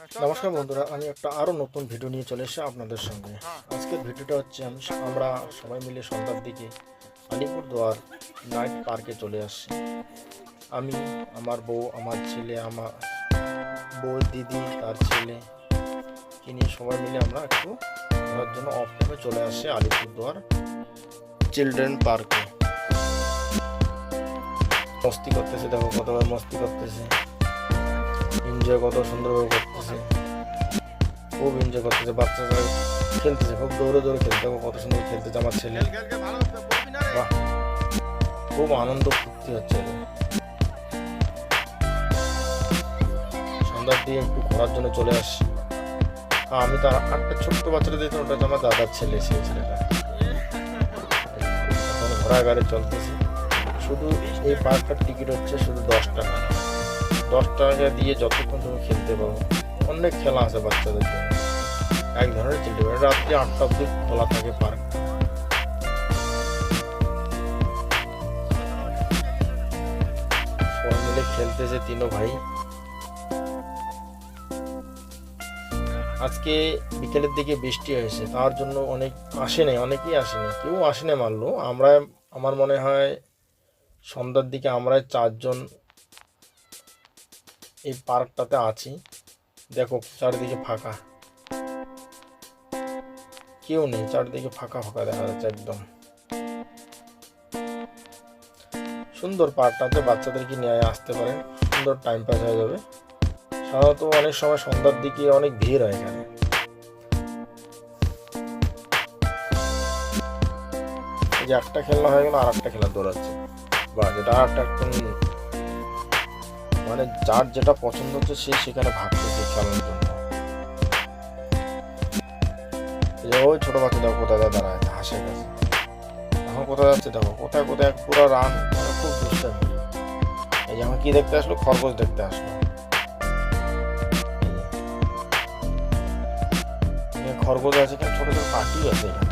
নমস্কার বন্ধুরা, আমি একটা আরও নতুন ভিডিও নিয়ে চলে এসেছি আপনাদের সঙ্গে। আজকের ভিডিওটা হচ্ছে আমি, আমরা সবাই মিলে সন্ধ্যার দিকে আলিপুরদুয়ার নাইট পার্কে চলে আসছি। আমি, আমার বউ, আমার ছেলে, আমার বউ দিদি, তার ছেলে কে নিয়ে সবাই মিলে আমরা একটু ঘোরার জন্য অফ টাইমে চলে আসছি আলিপুরদুয়ার চিলড্রেন পার্কে মস্তি করতেছে, দেখো কতবার মস্তি করতেছে। এনজয় কত সুন্দরভাবে করতেছে। খুব এনজয় করতেছে বাচ্চারা খেলতেছে খুব দৌড়ে দৌড়ে খেলতে কত সুন্দর খেলতেছে আমার ছেলে। বাহ। খুব আনন্দ ফুর্তি হচ্ছে সন্ধ্যার দিকে একটু ঘোরার জন্য চলে আসছি আমি তো আর একটা ছোট্ট বাচ্চাটা দেখতে ওটা আমার দাদার ছেলে সেই ছেলেটা। এখন ঘোরাঘাড়ে চলতেছে। শুধু এই পার্কটার টিকিট হচ্ছে শুধু দশ টাকা। দশ টাকা দিয়ে যতক্ষণ তুমি খেলতে পারো। অনেক খেলা আছে বাচ্চাদের জন্য। এক ধরনের চিলতে পারে রাত্রি আটটা অব্দি খোলা থাকে পার্ক সবাই মিলে খেলতেছে তিনও ভাই। আজকে বিকেলের দিকে বৃষ্টি হয়েছে। তার জন্য অনেক আসেনি অনেকেই আসেনি কেউ আসেনি মারলো আমরা, আমার মনে হয় সন্ধ্যার দিকে আমরা চারজন এই পার্কটাতে আছি। দেখো, চারিদিকে ফাঁকা। কেউ নেই, চারিদিকে ফাঁকা ফাঁকা দেখা যাচ্ছে একদম। সুন্দর পার্কটাতে বাচ্চাদেরকে নিয়ে আসতে পারেন সুন্দর টাইম পাস হয়ে যাবে। সাধারণত অনেক সময় সন্ধ্যার দিকে অনেক ভিড় হয় এখানে। যে একটা খেলনা হয়ে গেল আর একটা খেলা দৌড়াচ্ছে। বা যেটা আর একটা মানে যার যেটা পছন্দ হচ্ছে সে সেখানে ভাগ করছে খেলার জন্য। ওই ছোট বাচ্চা দেখো কোথায় দাঁড়ায় হাসের কাছে এখন কোথায় যাচ্ছে দেখো, কোথায় কোথায় পুরো রান মানে খুব দুষ্টামি। এই যে এখন কি দেখতে আসলো? খরগোশ দেখতে আসলো। খরগোশ আছে ছোট ছোট পাখিও আছে এখানে।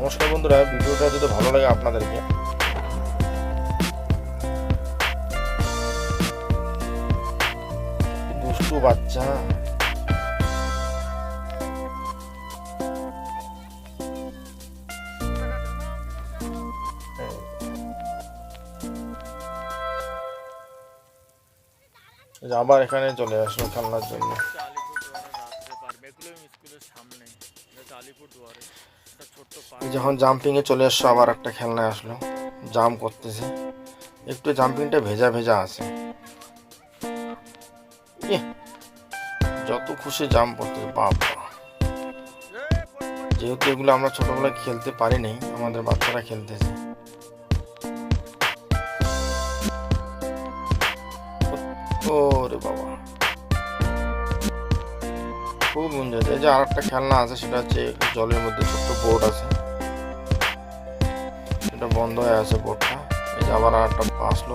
নমস্কার বন্ধুরা, ভিডিওটা যদি ভালো লাগে আপনাদেরকে। দুষ্টু বাচ্চা। আবার এখানে চলে আসলো খেলনার জন্য। যখন জাম্পিং এ চলে আসছো আবার একটা খেলনায় আসলো। জাম্প করতেছে। একটু জাম্পিংটা ভেজা ভেজা আছে। যত খুশি জাম্প করতেছে বাবা যেহেতু এগুলো আমরা ছোটবেলায় খেলতে পারিনি, আমাদের বাচ্চারা খেলতেছে। ওরে বাবা। খুব এনজয় এই যে আর একটা খেলনা আছে, সেটা হচ্ছে জলের মধ্যে ছোট্ট বোট আছে। সেটা বন্ধ হয়ে আছে বোটটা। এই যে আবার আর একটা আসলো